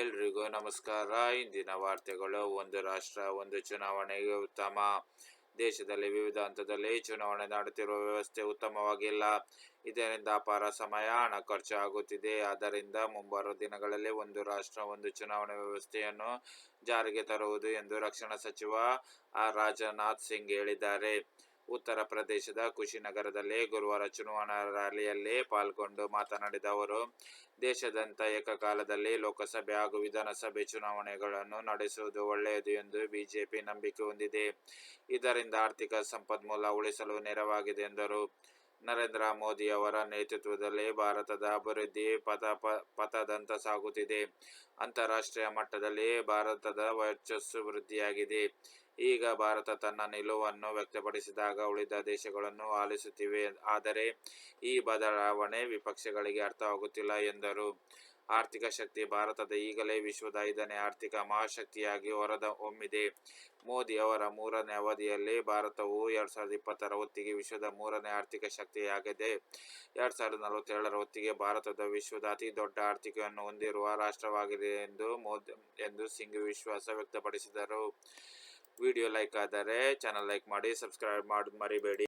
ಎಲ್ರಿಗೂ ನಮಸ್ಕಾರ. ಇಂದಿನ ವಾರ್ತೆಗಳು, ಒಂದು ರಾಷ್ಟ್ರ, ಒಂದು ಚುನಾವಣೆಗೆ ಉತ್ತಮ ದೇಶದಲ್ಲಿ, ವಿವಿಧ ಹಂತದಲ್ಲಿ ಚುನಾವಣೆ ನಡೆಯುತ್ತಿರುವ ವ್ಯವಸ್ಥೆ ಉತ್ತಮವಾಗಿಲ್ಲ. ಇದರಿಂದ ಅಪಾರ ಸಮಯ, ಹಣ ಖರ್ಚು ಆಗುತ್ತಿದೆ. ಆದ್ದರಿಂದ ಮುಂಬರುವ ದಿನಗಳಲ್ಲಿ ಒಂದು ರಾಷ್ಟ್ರ, ಒಂದು ಚುನಾವಣೆ ವ್ಯವಸ್ಥೆಯನ್ನು ಜಾರಿಗೆ ತರುವುದು ಎಂದು ರಕ್ಷಣಾ ಸಚಿವ ರಾಜನಾಥ್ ಸಿಂಗ್ ಹೇಳಿದ್ದಾರೆ. ಉತ್ತರ ಪ್ರದೇಶದ ಕುಶಿನಗರದಲ್ಲಿ ಗುರುವಾರ ಚುನಾವಣಾ ರ್ಯಾಲಿಯಲ್ಲಿ ಪಾಲ್ಗೊಂಡು ಮಾತನಾಡಿದ ಅವರು ದೇಶದಂತ ಏಕಕಾಲದಲ್ಲಿ ಲೋಕಸಭೆ ಹಾಗೂ ವಿಧಾನಸಭೆ ಚುನಾವಣೆಗಳನ್ನು ನಡೆಸುವುದು ಒಳ್ಳೆಯದು ಎಂದು ಬಿಜೆಪಿ ನಂಬಿಕೆ ಹೊಂದಿದೆ. ಇದರಿಂದ ಆರ್ಥಿಕ ಸಂಪನ್ಮೂಲ ಉಳಿಸಲು ನೆರವಾಗಿದೆ ಎಂದರು. ನರೇಂದ್ರ ಮೋದಿ ಅವರ ನೇತೃತ್ವದಲ್ಲಿ ಭಾರತದ ಅಭಿವೃದ್ಧಿ ಪಥ ಪಥದಂತ ಸಾಗುತ್ತಿದೆ. ಅಂತಾರಾಷ್ಟ್ರೀಯ ಮಟ್ಟದಲ್ಲಿ ಭಾರತದ ವರ್ಚಸ್ಸು ವೃದ್ಧಿಯಾಗಿದೆ. ಈಗ ಭಾರತ ತನ್ನ ನಿಲುವನ್ನು ವ್ಯಕ್ತಪಡಿಸಿದಾಗ ಉಳಿದ ದೇಶಗಳನ್ನು ಆಲಿಸುತ್ತಿವೆ. ಆದರೆ ಈ ಬದಲಾವಣೆ ವಿಪಕ್ಷಗಳಿಗೆ ಅರ್ಥವಾಗುತ್ತಿಲ್ಲ ಎಂದರು. ಆರ್ಥಿಕ ಶಕ್ತಿ ಭಾರತದ ಈಗಲೇ ವಿಶ್ವದ ಐದನೇ ಆರ್ಥಿಕ ಮಹಾಶಕ್ತಿಯಾಗಿ ಹೊರದ ಹೊಮ್ಮಿದೆ ಮೋದಿ ಅವರ ಮೂರನೇ ಅವಧಿಯಲ್ಲಿ ಭಾರತವು ಎರಡ್ ಸಾವಿರದ ಇಪ್ಪತ್ತರ ಹೊತ್ತಿಗೆ ವಿಶ್ವದ ಮೂರನೇ ಆರ್ಥಿಕ ಶಕ್ತಿಯಾಗಿದೆ. ಎರಡ್ ಸಾವಿರದ ನಲವತ್ತೇಳರ ಹೊತ್ತಿಗೆ ಭಾರತದ ವಿಶ್ವದ ಅತಿ ದೊಡ್ಡ ಆರ್ಥಿಕವನ್ನು ಹೊಂದಿರುವ ರಾಷ್ಟ್ರವಾಗಿದೆ ಎಂದು ಮೋದಿ ಎಂದು ಸಿಂಗ್ ವಿಶ್ವಾಸ ವ್ಯಕ್ತಪಡಿಸಿದರು. ವಿಡಿಯೋ ಲೈಕ್ ಆದರೆ ಚಾನಲ್ ಲೈಕ್ ಮಾಡಿ ಸಬ್ಸ್ಕ್ರೈಬ್ ಮಾಡಿ ಮರಿಬೇಡಿ.